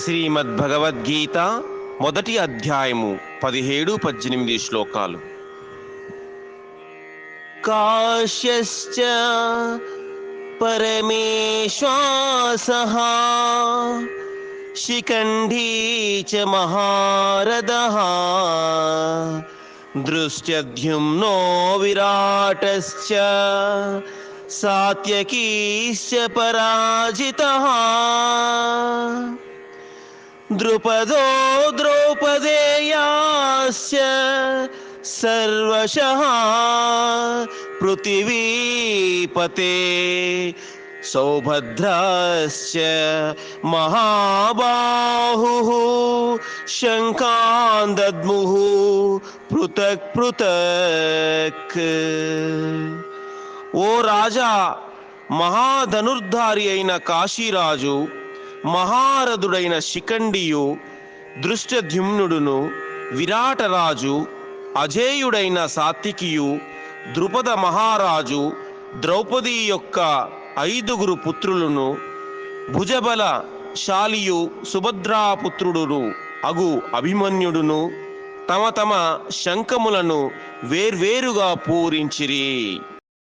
శ్రీమద్భగవద్గీత మొదటి అధ్యాయము పదిహేడు పద్దెనిమిది శ్లోకాలు. కాశ్యశ్చ పరమేశ్వాస శిఖండీ చ మహారథ దృశ్యద్యుమ్నో విరాటశ్చ సాత్యకీశ్చ పరాజిత ద్రుపదో ద్రౌపదేయాస్య సర్వశః పృథివీపతే సౌభద్రశ్చ మహాబాహుః శంఖాన్ దద్ముః పృథక్ పృథక్ ఓ రాజా మహాధనుర్ధారి అయిన కాశీరాజు మహారథుడైన శిఖండియు దృష్టద్యుమ్నుడును విరాటరాజు అజేయుడైన సాత్వికియు ద్రుపద మహారాజు ద్రౌపది యొక్క ఐదుగురు పుత్రులను భుజబల శాలియు సుభద్రాపుత్రుడును అగు అభిమన్యుడును తమ తమ శంఖములను వేర్వేరుగా పూరించిరి.